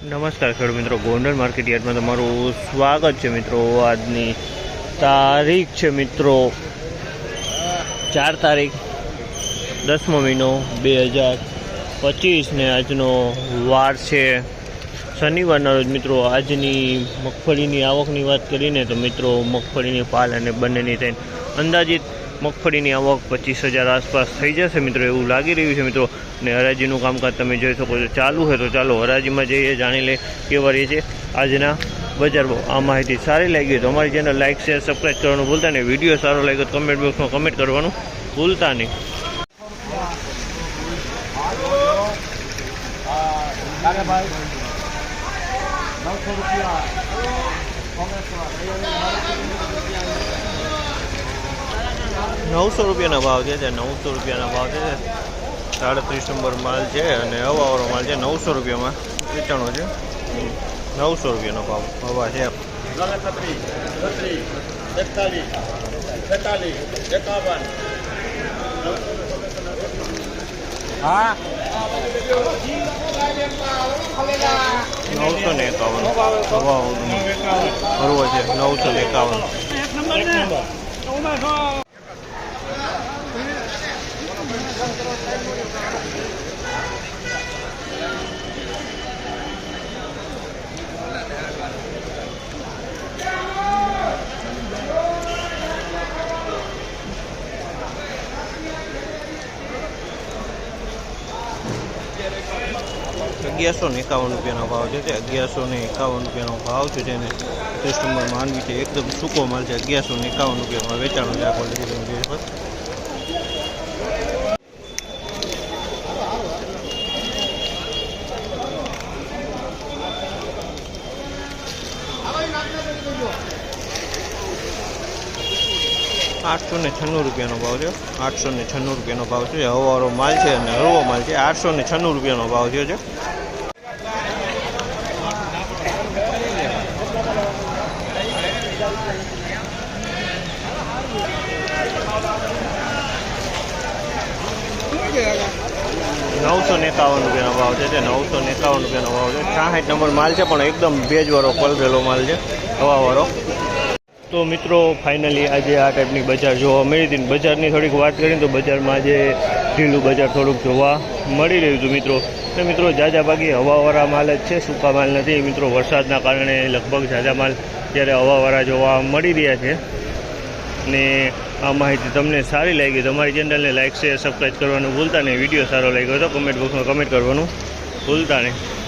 નમસ્કાર ખેડૂત મિત્રો, ગોંડલ માર્કેટ યાર્ડમાં તમારું સ્વાગત છે મિત્રો. આજની તારીખ છે મિત્રો ચાર તારીખ, દસમો મહિનો બે હજાર પચીસને આજનો વાર છે. શનિવારના રોજ મિત્રો, આજની મગફળીની આવકની વાત કરીને તો મિત્રો, મગફળીની પાલ અને બંનેની થઈને અંદાજિત મગફળીની આવક પચીસ હજાર આસપાસ થઈ જશે. મિત્રો, એવું લાગી રહ્યું છે, મિત્રો. અને હરાજીનું કામકાજ તમે જોઈ શકો છો, ચાલુ હોય તો ચાલો, હરાજીમાં જઈએ, જાણી લે કેવા રહે છે આજના બજારમાં આ માહિતી સારી લાગી હોય તો અમારી ચેનલ લાઇક શેર સબસ્ક્રાઈબ કરવાનું ભૂલતા નહીં. વીડિયો સારો લાગ્યો તો કમેન્ટ બોક્સમાં કમેન્ટ કરવાનું ભૂલતા નહીં. નવસો રૂપિયા. નવસો રૂપિયાના ભાવ છે નવસો રૂપિયાના ભાવ છે સાડત્રીસ નંબર માલ છે અને હવાવાળો માલ છે, નવસો રૂપિયામાં વેચાણો છે. નવસો રૂપિયાનો ભાવ, હવા છે હા નવસો ને એકાવન. હવા છે, નવસો ને એકાવન. અગિયારસો ને એકાવન રૂપિયાનો ભાવ છે તે અગિયારસો ને એકાવન રૂપિયાનો ભાવ છે જેને કસ્ટમર માનવી છે. એકદમ સૂકો માલ છે. અગિયારસો ને એકાવન રૂપિયામાં વેચાણો છે આ ક્વોલિટી આઠસો ને છન્નું રૂપિયાનો ભાવ છે આઠસો ને છન્નું રૂપિયાનો ભાવ છે હવાવાળો માલ છે અને હળવો માલ છે. આઠસો ને છન્નું રૂપિયાનો ભાવ થયો છે. નવસો નેતાવન રૂપિયાનો ભાવ છે. નવસો નેતાવન રૂપિયાનો ભાવ છે છાસઠ નંબર માલ છે, પણ એકદમ ભેજવાળો પલરેલો માલ છે, હવાવાળો. તો મિત્રો ફાઇનલી આજે આ ટાઈપની બજાર જોવા મળી હતી બજારની થોડીક વાત કરીએ તો બજારમાં આજે ઢીલું બજાર થોડુંક જોવા મળી રહ્યું હતું મિત્રો. તો મિત્રો જાજા ભાગી હવાવાળા માલ જ છે, સૂકા માલ નથી. મિત્રો, વરસાદના કારણે લગભગ જાજા માલ ત્યારે હવાવાળા જોવા મળી રહ્યા છે. ને આ માહિતી તમને સારી લાગી તમારી ચેનલને લાઇક શેર સબસ્ક્રાઈબ કરવાનું ભૂલતા નહીં. વીડિયો સારો લાગ્યો તો કમેન્ટ બોક્સમાં કમેન્ટ કરવાનું ભૂલતા નહીં.